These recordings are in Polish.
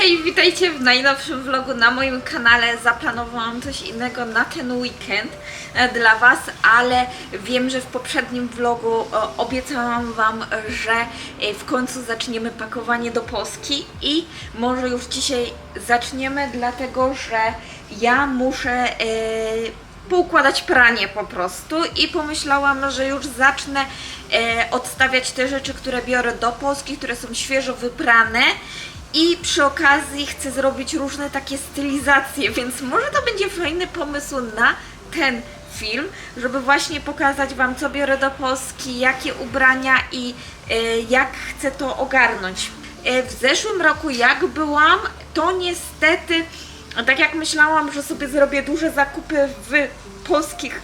Hej, witajcie w najnowszym vlogu na moim kanale. Zaplanowałam coś innego na ten weekend e, dla Was, ale wiem, że w poprzednim vlogu e, obiecałam Wam, że e, w końcu zaczniemy pakowanie do Polski i może już dzisiaj zaczniemy, dlatego że ja muszę poukładać pranie po prostu i pomyślałam, że już zacznę odstawiać te rzeczy, które biorę do Polski, które są świeżo wyprane i przy okazji chcę zrobić różne takie stylizacje, więc może to będzie fajny pomysł na ten film, żeby właśnie pokazać Wam, co biorę do Polski, jakie ubrania i e, jak chcę to ogarnąć. E, w zeszłym roku, jak byłam, to niestety, tak jak myślałam, że sobie zrobię duże zakupy w polskich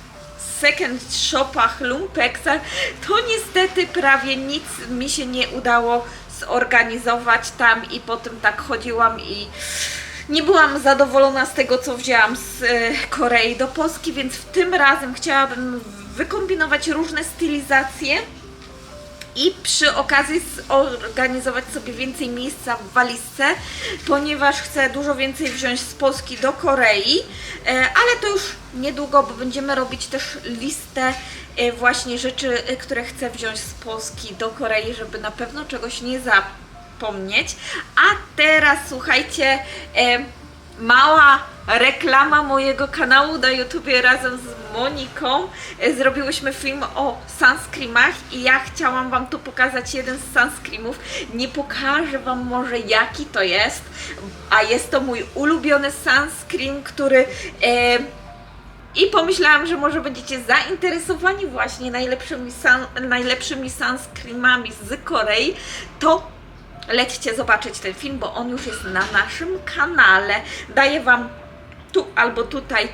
second shopach, lumpeksach, to niestety prawie nic mi się nie udało zorganizować tam i potem tak chodziłam i nie byłam zadowolona z tego, co wzięłam z e, Korei do Polski, więc w tym razem chciałabym wykombinować różne stylizacje i przy okazji zorganizować sobie więcej miejsca w walizce, ponieważ chcę dużo więcej wziąć z Polski do Korei, e, ale to już niedługo, bo będziemy robić też listę właśnie rzeczy, e, które chcę wziąć z Polski do Korei, żeby na pewno czegoś nie zapomnieć. A teraz słuchajcie, e, mała reklama mojego kanału na YouTubie razem z Moniką. E, Zrobiłyśmy film o sunscreamach i ja chciałam Wam tu pokazać jeden z sunscreamów. Nie pokażę Wam może jaki to jest, a jest to mój ulubiony sunscreen, który... E, i pomyślałam, że może będziecie zainteresowani właśnie najlepszymi, sun, najlepszymi sunscreamami z Korei, to lećcie zobaczyć ten film, bo on już jest na naszym kanale. Daję Wam tu albo tutaj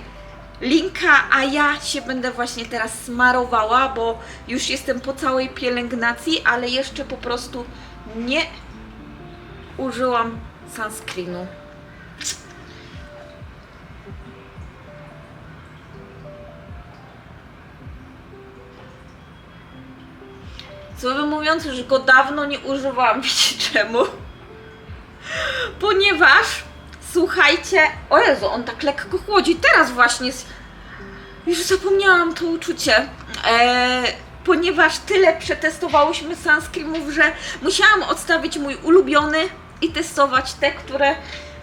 linka, a ja się będę właśnie teraz smarowała, bo już jestem po całej pielęgnacji, ale jeszcze po prostu nie użyłam sunscreenu. Słowem mówiąc, że go dawno nie używałam. Wiecie czemu? Ponieważ, słuchajcie, o Jezu, on tak lekko chłodzi. Teraz właśnie, już zapomniałam to uczucie. E, ponieważ tyle przetestowałyśmy sunscreamów, że musiałam odstawić mój ulubiony i testować te, które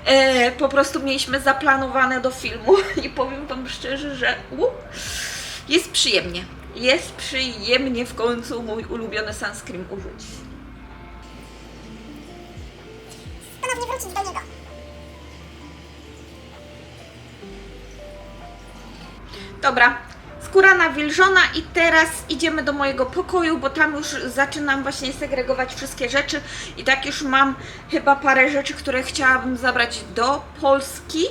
e, po prostu mieliśmy zaplanowane do filmu. I powiem Wam szczerze, że u, jest przyjemnie. Jest przyjemnie w końcu mój ulubiony sunscreen użyć. ponownie wrócić do niego. Dobra, skóra nawilżona i teraz idziemy do mojego pokoju, bo tam już zaczynam właśnie segregować wszystkie rzeczy i tak już mam chyba parę rzeczy, które chciałabym zabrać do Polski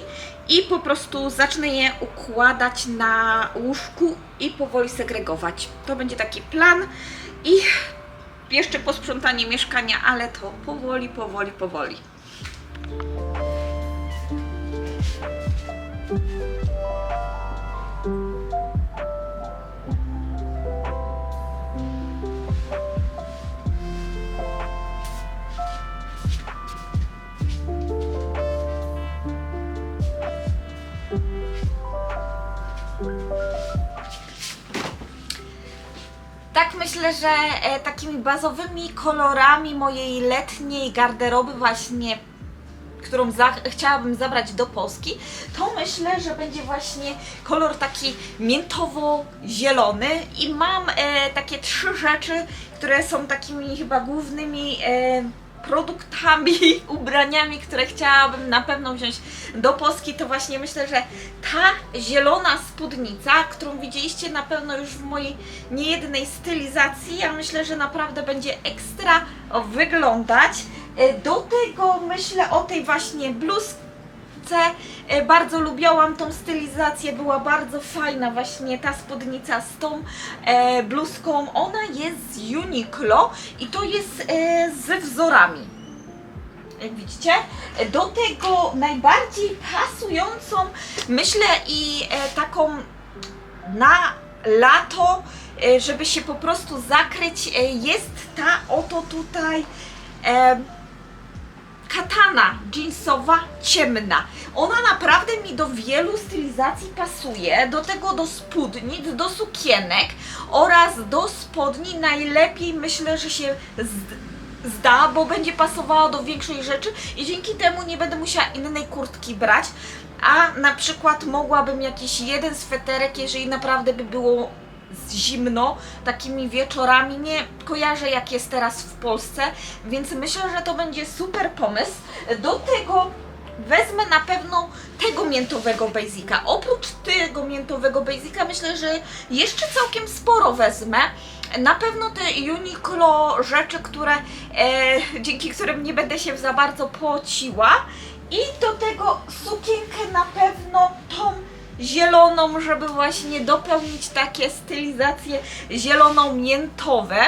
i po prostu zacznę je układać na łóżku i powoli segregować. To będzie taki plan i jeszcze posprzątanie mieszkania, ale to powoli, powoli, powoli. Tak myślę, że e, takimi bazowymi kolorami mojej letniej garderoby właśnie którą za, chciałabym zabrać do Polski, to myślę, że będzie właśnie kolor taki miętowo-zielony i mam e, takie trzy rzeczy, które są takimi chyba głównymi e, produktami, ubraniami, które chciałabym na pewno wziąć do Polski, to właśnie myślę, że ta zielona spódnica, którą widzieliście na pewno już w mojej niejednej stylizacji, ja myślę, że naprawdę będzie ekstra wyglądać. E, Do tego myślę o tej właśnie bluzce. E, Bardzo lubiłam tą stylizację, była bardzo fajna właśnie ta spódnica z tą e, bluzką. Ona jest z Uniqlo i to jest e, ze wzorami. Jak widzicie, do tego najbardziej pasującą, myślę i taką na lato, żeby się po prostu zakryć, jest ta oto tutaj katana jeansowa, ciemna. Ona naprawdę mi do wielu stylizacji pasuje, do tego do spódnic, do sukienek oraz do spodni. Najlepiej myślę, że się zda, bo będzie pasowała do większej rzeczy i dzięki temu nie będę musiała innej kurtki brać. A na przykład mogłabym jakiś jeden sweterek, jeżeli naprawdę by było zimno, takimi wieczorami. Nie kojarzę jak jest teraz w Polsce, więc myślę, że to będzie super pomysł. Do tego wezmę na pewno tego miętowego basica. Oprócz tego miętowego basica myślę, że jeszcze całkiem sporo wezmę. Na pewno te Uniqlo rzeczy, które, e, dzięki którym nie będę się za bardzo pociła. I do tego sukienkę na pewno tą zieloną, żeby właśnie dopełnić takie stylizacje zielono-miętowe.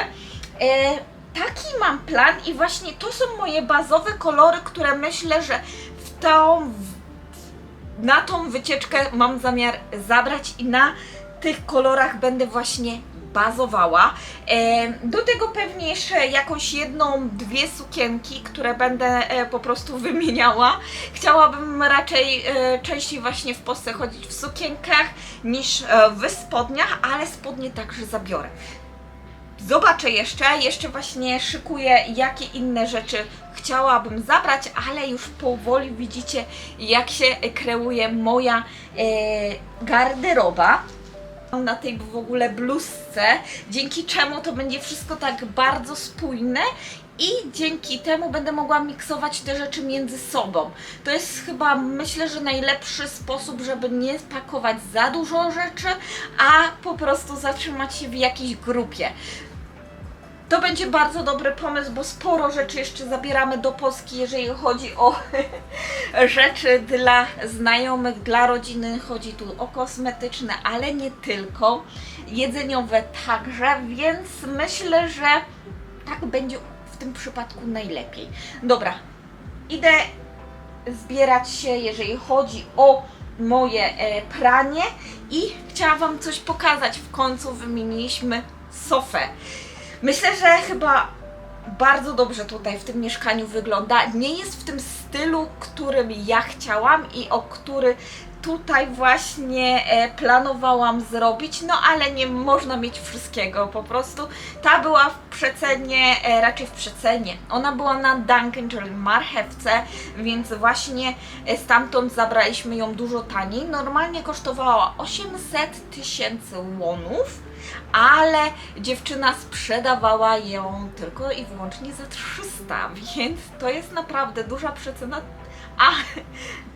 E, taki mam plan i właśnie to są moje bazowe kolory, które myślę, że w tą, na tą wycieczkę mam zamiar zabrać i na tych kolorach będę właśnie bazowała. E, do tego pewnie jeszcze jakąś jedną, dwie sukienki, które będę e, po prostu wymieniała. Chciałabym raczej e, częściej właśnie w Polsce chodzić w sukienkach niż w spodniach, ale spodnie także zabiorę. Zobaczę jeszcze, jeszcze właśnie szykuję, jakie inne rzeczy chciałabym zabrać, ale już powoli widzicie, jak się kreuje moja garderoba na tej w ogóle bluzce, dzięki czemu to będzie wszystko tak bardzo spójne i dzięki temu będę mogła miksować te rzeczy między sobą. To jest chyba, myślę, że najlepszy sposób, żeby nie pakować za dużo rzeczy, a po prostu zatrzymać się w jakiejś grupie. To będzie bardzo dobry pomysł, bo sporo rzeczy jeszcze zabieramy do Polski, jeżeli chodzi o rzeczy dla znajomych, dla rodziny. Chodzi tu o kosmetyczne, ale nie tylko. Jedzeniowe także, więc myślę, że tak będzie w tym przypadku najlepiej. Dobra, idę zbierać się, jeżeli chodzi o moje e, pranie i chciałam Wam coś pokazać. W końcu wymieniliśmy sofę. Myślę, że chyba bardzo dobrze tutaj w tym mieszkaniu wygląda. Nie jest w tym stylu, którym ja chciałam i o który tutaj właśnie e, planowałam zrobić, no ale nie można mieć wszystkiego po prostu. Ta była w przecenie, e, raczej w przecenie. Ona była na Dunkin', czyli marchewce, więc właśnie e, stamtąd zabraliśmy ją dużo taniej. Normalnie kosztowała 800 tysięcy łonów ale dziewczyna sprzedawała ją tylko i wyłącznie za 300, więc to jest naprawdę duża przecena. A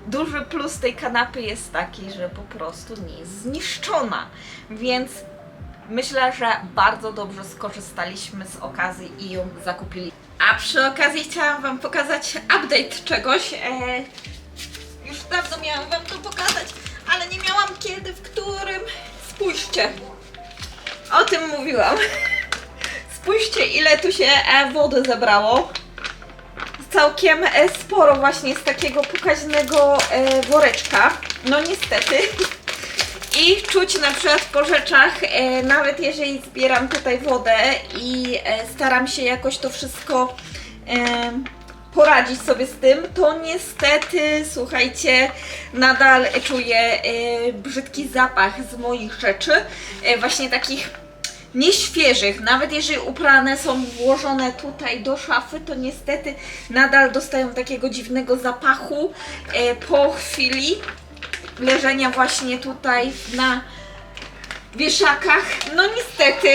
duży plus tej kanapy jest taki, że po prostu nie jest zniszczona, więc myślę, że bardzo dobrze skorzystaliśmy z okazji i ją zakupili. A przy okazji chciałam Wam pokazać update czegoś. E, już dawno miałam Wam to pokazać, ale nie miałam kiedy, w którym. Spójrzcie, o tym mówiłam. Spójrzcie, ile tu się e, wody zebrało. Całkiem e, sporo właśnie z takiego pokaźnego e, woreczka. No niestety. I czuć na przykład po rzeczach, nawet jeżeli zbieram tutaj wodę i staram się jakoś to wszystko poradzić sobie z tym, to niestety, słuchajcie, nadal czuję brzydki zapach z moich rzeczy, właśnie takich nieświeżych. Nawet jeżeli uprane są włożone tutaj do szafy, to niestety nadal dostają takiego dziwnego zapachu e, po chwili leżenia właśnie tutaj na wieszakach. No niestety,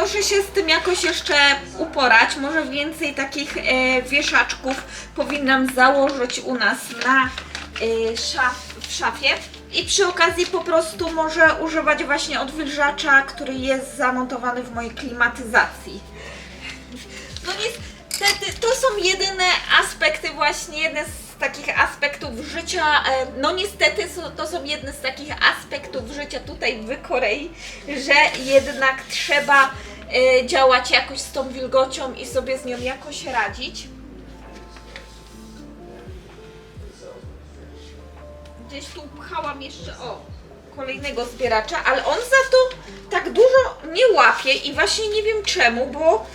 muszę się z tym jakoś jeszcze uporać. Może więcej takich e, wieszaczków powinnam założyć u nas na e, szaf, w szafie. I przy okazji po prostu może używać właśnie odwilżacza, który jest zamontowany w mojej klimatyzacji. No niestety, to są jedyne aspekty właśnie, jedne z takich aspektów życia, e, no niestety to są jedne z takich aspektów życia tutaj w Korei, że jednak trzeba e, działać jakoś z tą wilgocią i sobie z nią jakoś radzić. Gdzieś tu pchałam jeszcze, o, kolejnego zbieracza, ale on za to tak dużo nie łapie i właśnie nie wiem czemu, bo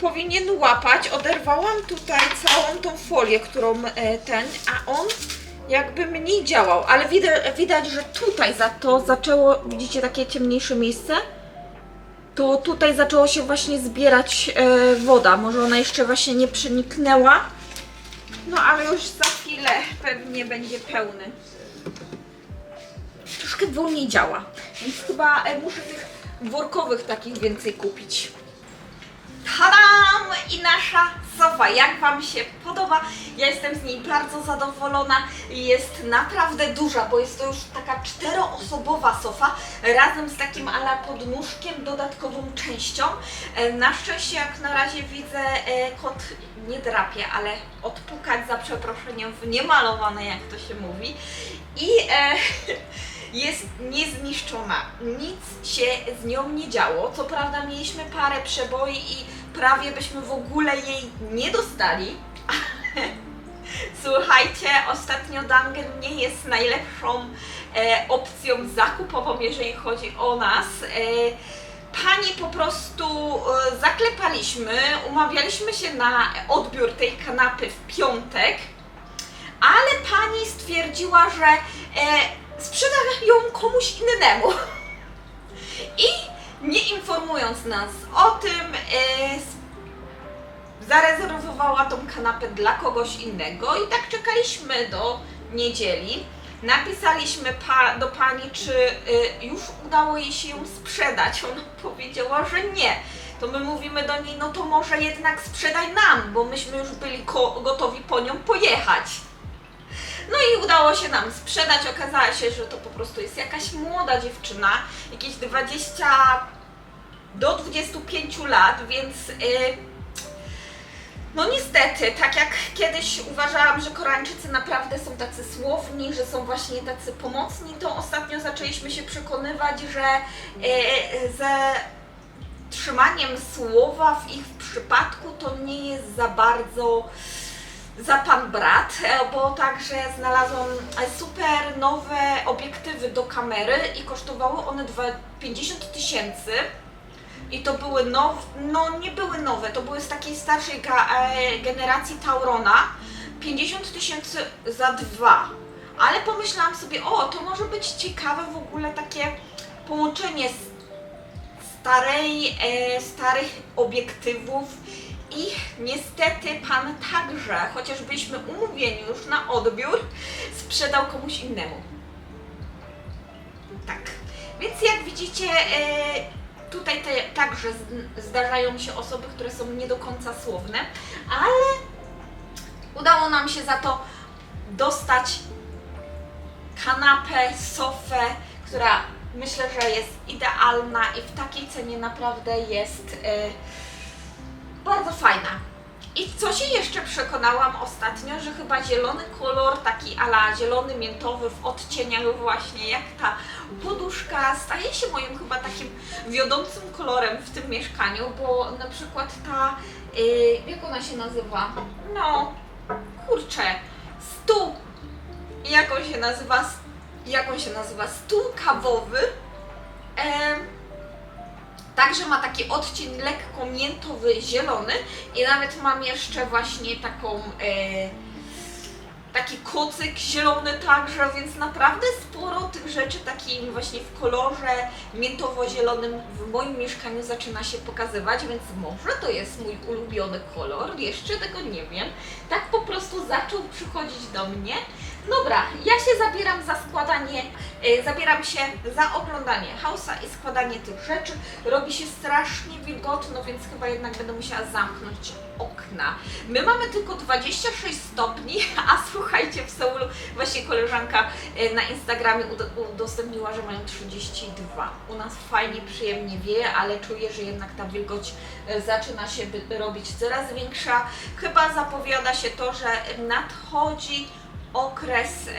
powinien łapać. Oderwałam tutaj całą tą folię, którą e, ten, a on jakby mniej działał, ale widać, widać, że tutaj za to zaczęło, widzicie takie ciemniejsze miejsce? To tutaj zaczęło się właśnie zbierać e, woda. Może ona jeszcze właśnie nie przeniknęła. No ale już za pewnie będzie pełny. Troszkę wolniej działa, więc chyba e, muszę tych workowych takich więcej kupić. Tadam! I nasza sofa. Jak Wam się podoba? Ja jestem z niej bardzo zadowolona. Jest naprawdę duża, bo jest to już taka czteroosobowa sofa razem z takim ala podnóżkiem, dodatkową częścią. E, Na szczęście jak na razie widzę e, kot nie drapie, ale odpukać za przeproszeniem w niemalowane, jak to się mówi. I e, jest niezniszczona. Nic się z nią nie działo. Co prawda mieliśmy parę przeboi i prawie byśmy w ogóle jej nie dostali. Słuchajcie, ostatnio Dangen nie jest najlepszą e, opcją zakupową, jeżeli chodzi o nas. E, pani po prostu e, zaklepaliśmy, umawialiśmy się na odbiór tej kanapy w piątek, ale pani stwierdziła, że e, sprzeda ją komuś innemu. I nie informując nas o tym, e, zarezerwowała tą kanapę dla kogoś innego i tak czekaliśmy do niedzieli. Napisaliśmy pa, do pani, czy y, już udało jej się ją sprzedać. Ona powiedziała, że nie. To my mówimy do niej, no to może jednak sprzedaj nam, bo myśmy już byli gotowi po nią pojechać. No i udało się nam sprzedać. Okazało się, że to po prostu jest jakaś młoda dziewczyna, jakieś 20 do 25 lat, więc. y, no niestety, tak jak kiedyś uważałam, że Koreańczycy naprawdę są tacy słowni, że są właśnie tacy pomocni, to ostatnio zaczęliśmy się przekonywać, że e, ze trzymaniem słowa w ich przypadku to nie jest za bardzo za pan brat, e, bo także znalazłam e, super nowe obiektywy do kamery i kosztowały one dwa- 50 tysięcy. I to były nowe, no nie były nowe, to były z takiej starszej e, generacji Taurona. 50 tysięcy za dwa. Ale pomyślałam sobie, o, to może być ciekawe w ogóle takie połączenie starej, starych obiektywów i niestety pan także, chociaż byliśmy umówieni już na odbiór, sprzedał komuś innemu. Tak. Więc jak widzicie, e, tutaj te, także zdarzają się osoby, które są nie do końca słowne, ale udało nam się za to dostać kanapę, sofę, która myślę, że jest idealna i w takiej cenie naprawdę jest e, bardzo fajna. I co się jeszcze przekonałam ostatnio, że chyba zielony kolor, taki ala zielony miętowy w odcieniach właśnie jak ta poduszka, staje się moim chyba takim wiodącym kolorem w tym mieszkaniu, bo na przykład ta, y, jak ona się nazywa? No, kurczę, stół, jak on się nazywa, jak on się nazywa, stół kawowy, em, Także ma taki odcień lekko miętowy, zielony i nawet mam jeszcze właśnie taką e, taki kocyk zielony także, więc naprawdę sporo tych rzeczy takim właśnie w kolorze miętowo-zielonym w moim mieszkaniu zaczyna się pokazywać, więc może to jest mój ulubiony kolor, jeszcze tego nie wiem. Tak po prostu zaczął przychodzić do mnie. Dobra, ja się zabieram za składanie, e, zabieram się za oglądanie hausa i składanie tych rzeczy. Robi się strasznie wilgotno, więc chyba jednak będę musiała zamknąć okna. My mamy tylko 26 stopni, a słuchajcie, w Seulu właśnie koleżanka e, na Instagramie ud- udostępniła, że mają 32. U nas fajnie, przyjemnie wieje, ale czuję, że jednak ta wilgoć e, zaczyna się robić coraz większa. Chyba zapowiada się to, że nadchodzi okres e,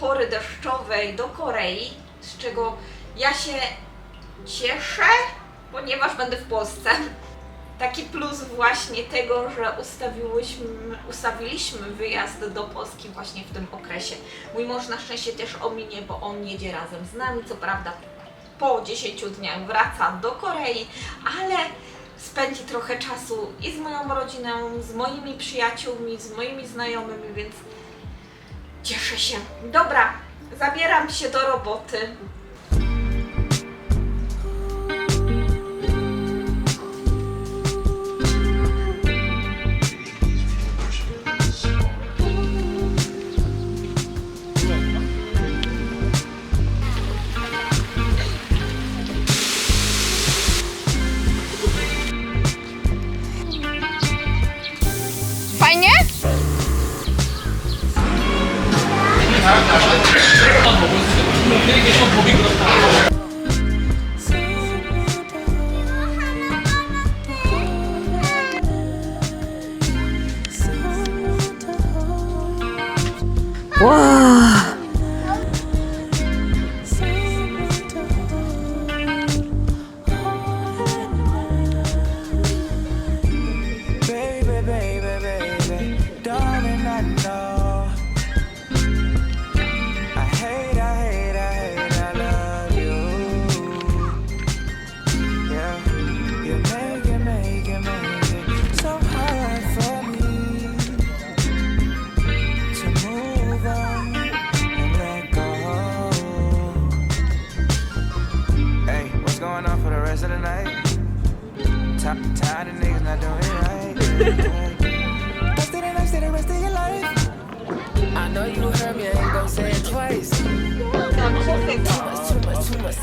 pory deszczowej do Korei, z czego ja się cieszę, ponieważ będę w Polsce. Taki plus właśnie tego, że ustawiłyśmy, ustawiliśmy wyjazd do Polski właśnie w tym okresie. Mój mąż na szczęście też ominie, bo on jedzie razem z nami, co prawda po 10 dniach wraca do Korei, ale spędzi trochę czasu i z moją rodziną, z moimi przyjaciółmi, z moimi znajomymi, więc cieszę się. Dobra, zabieram się do roboty.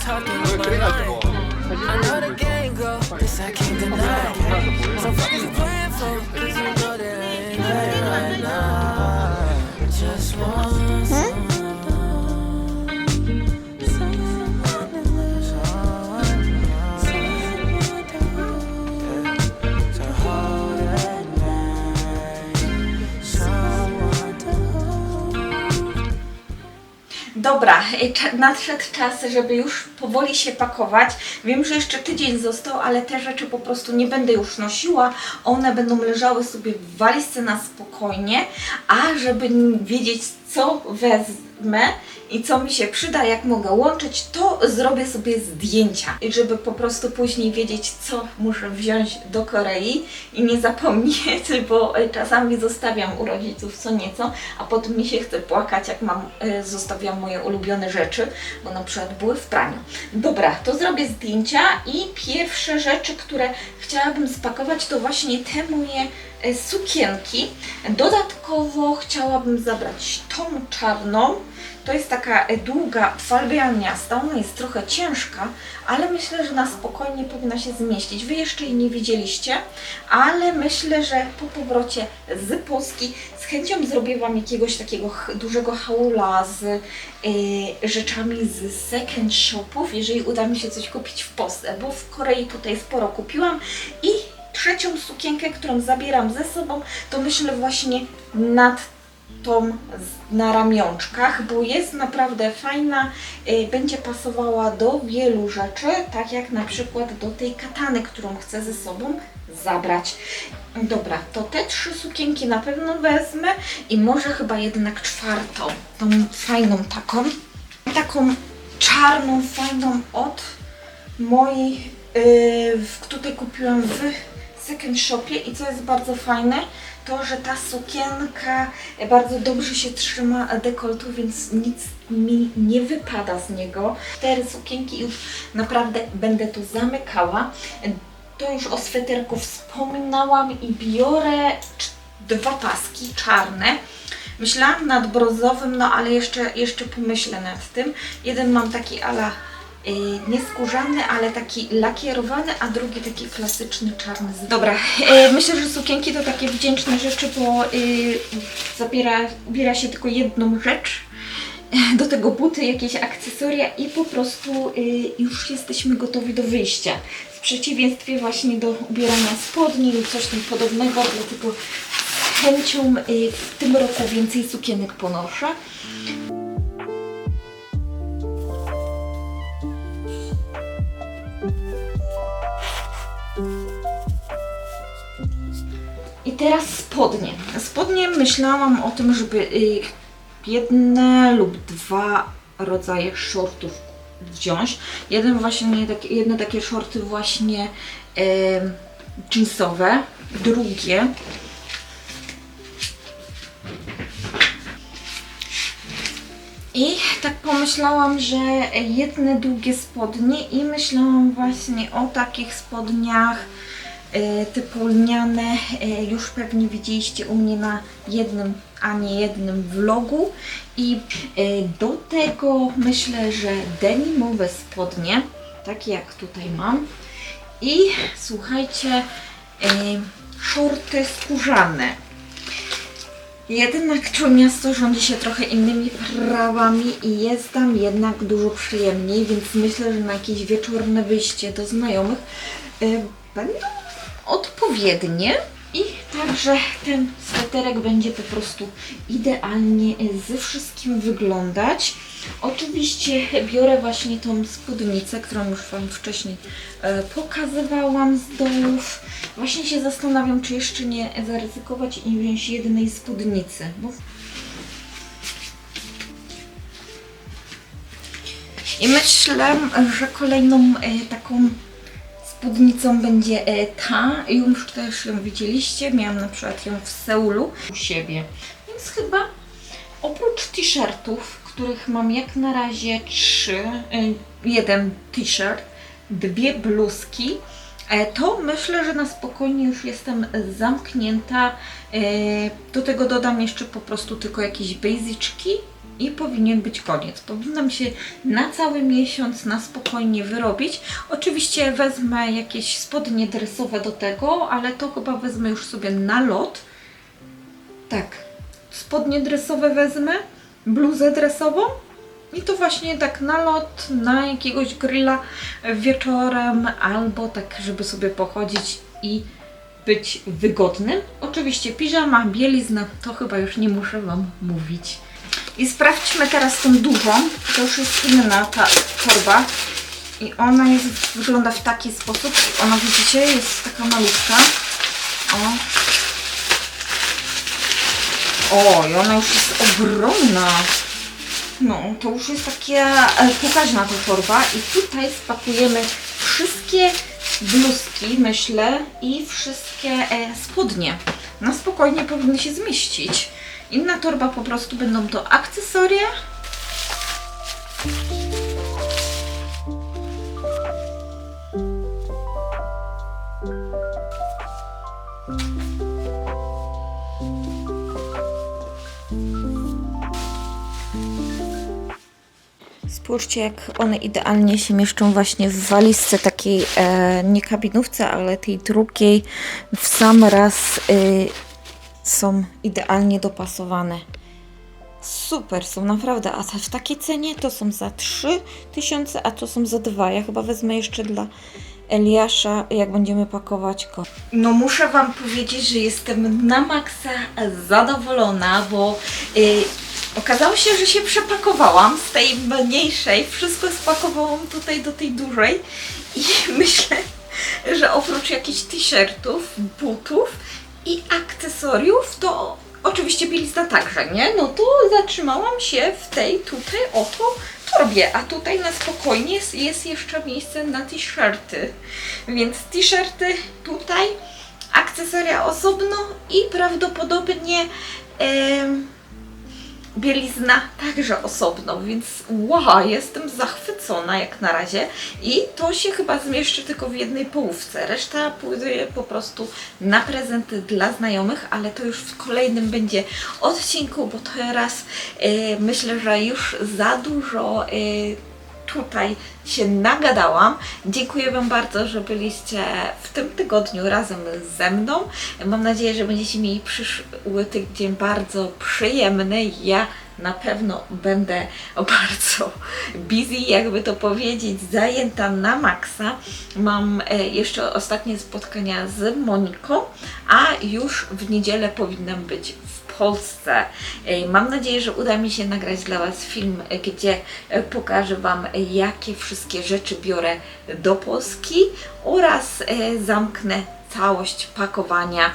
Talking in my mind. I know the game go, this I can't deny. So fuck you playing for? Dobra, y, nadszedł czas, żeby już powoli się pakować. Wiem, że jeszcze tydzień został, ale te rzeczy po prostu nie będę już nosiła. One będą leżały sobie w walizce na spokojnie, a żeby wiedzieć, co wezmę i co mi się przyda, jak mogę łączyć, to zrobię sobie zdjęcia. I żeby po prostu później wiedzieć, co muszę wziąć do Korei i nie zapomnieć, bo y, czasami zostawiam u rodziców co nieco, a potem mi się chce płakać, jak mam, y, zostawiam moje ulubione rzeczy, bo na przykład były w praniu. Dobra, to zrobię zdjęcia i pierwsze rzeczy, które chciałabym spakować, to właśnie te moje y, sukienki. Dodatkowo chciałabym zabrać tą czarną, to jest taka e, długa falbia miasta, ona jest trochę ciężka, ale myślę, że na spokojnie powinna się zmieścić. Wy jeszcze jej nie widzieliście, ale myślę, że po powrocie z Polski z chęcią zrobię Wam jakiegoś takiego dużego haula z e, rzeczami z second shopów, jeżeli uda mi się coś kupić w Polsce, bo w Korei tutaj sporo kupiłam i trzecią sukienkę, którą zabieram ze sobą, to myślę właśnie nad tą na ramionczkach, bo jest naprawdę fajna, y, będzie pasowała do wielu rzeczy, tak jak na przykład do tej katany, którą chcę ze sobą zabrać. Dobra, to te trzy sukienki na pewno wezmę i może chyba jednak czwartą, tą fajną taką, taką czarną, fajną od mojej, yy, tutaj kupiłam w second shopie i co jest bardzo fajne, to, że ta sukienka bardzo dobrze się trzyma dekoltu, więc nic mi nie wypada z niego. Cztery sukienki już naprawdę będę to zamykała. To już o sweterku wspominałam i biorę dwa paski czarne. Myślałam nad brązowym, no ale jeszcze, jeszcze pomyślę nad tym. Jeden mam taki ala nieskórzany, ale taki lakierowany, a drugi taki klasyczny czarny. z- Dobra, y, myślę, że sukienki to takie wdzięczne rzeczy, bo y, zabiera, ubiera się tylko jedną rzecz. Do tego buty, jakieś akcesoria i po prostu y, już jesteśmy gotowi do wyjścia. W przeciwieństwie właśnie do ubierania spodni lub coś tam podobnego, dlatego z chęcią y, w tym roku więcej sukienek ponoszę. Teraz spodnie. Spodnie myślałam o tym, żeby y, jedne lub dwa rodzaje shortów wziąć. Jeden właśnie, takie, jedne takie shorty właśnie em, jeansowe, drugie. I tak pomyślałam, że jedne długie spodnie i myślałam właśnie o takich spodniach typu lniane. E, już pewnie widzieliście u mnie na jednym, a nie jednym vlogu. I e, do tego myślę, że denimowe spodnie, takie jak tutaj mam. I słuchajcie, e, shorty skórzane. Jednak Trójmiasto rządzi się trochę innymi prawami i jest tam jednak dużo przyjemniej, więc myślę, że na jakieś wieczorne wyjście do znajomych będą odpowiednie. I także ten sweterek będzie po prostu idealnie ze wszystkim wyglądać. Oczywiście biorę właśnie tą spódnicę, którą już Wam wcześniej e, pokazywałam z dołów. Właśnie się zastanawiam, czy jeszcze nie zaryzykować i wziąć jednej spódnicy. I myślę, że kolejną e, taką spódnicą będzie e, ta. Już też ją widzieliście. Miałam na przykład ją w Seulu u siebie. Więc chyba oprócz t-shirtów, których mam jak na razie trzy, e, jeden t-shirt, dwie bluzki, e, to myślę, że na spokojnie już jestem zamknięta. Do tego dodam jeszcze po prostu tylko jakieś basyczki i powinien być koniec. Powinnam się na cały miesiąc na spokojnie wyrobić. Oczywiście wezmę jakieś spodnie dresowe do tego, ale to chyba wezmę już sobie na lot. Tak, spodnie dresowe wezmę, bluzę dresową i to właśnie tak na lot, na jakiegoś grilla wieczorem albo tak, żeby sobie pochodzić i być wygodnym. Oczywiście piżama, bielizna, to chyba już nie muszę Wam mówić. I sprawdźmy teraz tą dużą. To już jest inna ta torba. I ona jest, wygląda w taki sposób. Ona widzicie, jest taka malutka. O. O, i ona już jest ogromna. No, to już jest taka e, pokaźna ta torba. I tutaj spakujemy wszystkie bluzki, myślę, i wszystkie e, spodnie. Na spokojnie powinny się zmieścić. Inna torba po prostu będą to akcesoria. Spójrzcie, jak one idealnie się mieszczą właśnie w walizce takiej, e, nie kabinówce, ale tej drugiej w sam raz y, są idealnie dopasowane. Super, są naprawdę, a w takiej cenie to są za 3000, a to są za 2. Ja chyba wezmę jeszcze dla Eliasza, jak będziemy pakować go. No muszę Wam powiedzieć, że jestem na maksa zadowolona, bo y, okazało się, że się przepakowałam z tej mniejszej, wszystko spakowałam tutaj do tej dużej i myślę, że oprócz jakichś t-shirtów, butów i akcesoriów, to oczywiście bielizna także, nie? No to zatrzymałam się w tej tutaj oto torbie, a tutaj na spokojnie jest, jest jeszcze miejsce na t-shirty. Więc t-shirty tutaj, akcesoria osobno i prawdopodobnie em, bielizna także osobno, więc wow, jestem zachwycona jak na razie i to się chyba zmieszczy tylko w jednej połówce. Reszta pójdzie po prostu na prezenty dla znajomych, ale to już w kolejnym będzie odcinku, bo teraz e, myślę, że już za dużo e, tutaj się nagadałam. Dziękuję Wam bardzo, że byliście w tym tygodniu razem ze mną. Mam nadzieję, że będziecie mieli przyszły tydzień bardzo przyjemny. Ja na pewno będę bardzo busy, jakby to powiedzieć, zajęta na maksa. Mam e, jeszcze ostatnie spotkania z Moniką, a już w niedzielę powinnam być w Polsce. E, Mam nadzieję, że uda mi się nagrać dla Was film, e, gdzie pokażę Wam, jakie wszystkie rzeczy biorę do Polski oraz zamknę całość pakowania,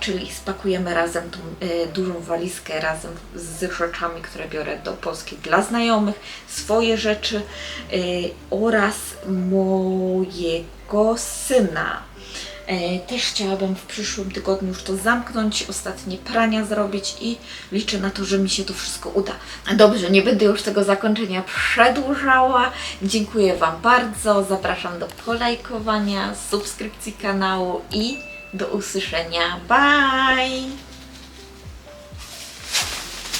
czyli spakujemy razem tą e, dużą walizkę razem z rzeczami, które biorę do Polski dla znajomych, swoje rzeczy e, oraz mojego syna. E, Też chciałabym w przyszłym tygodniu już to zamknąć, ostatnie prania zrobić i liczę na to, że mi się to wszystko uda. Dobrze, nie będę już tego zakończenia przedłużała. Dziękuję Wam bardzo. Zapraszam do polajkowania, subskrypcji kanału i do usłyszenia. Bye!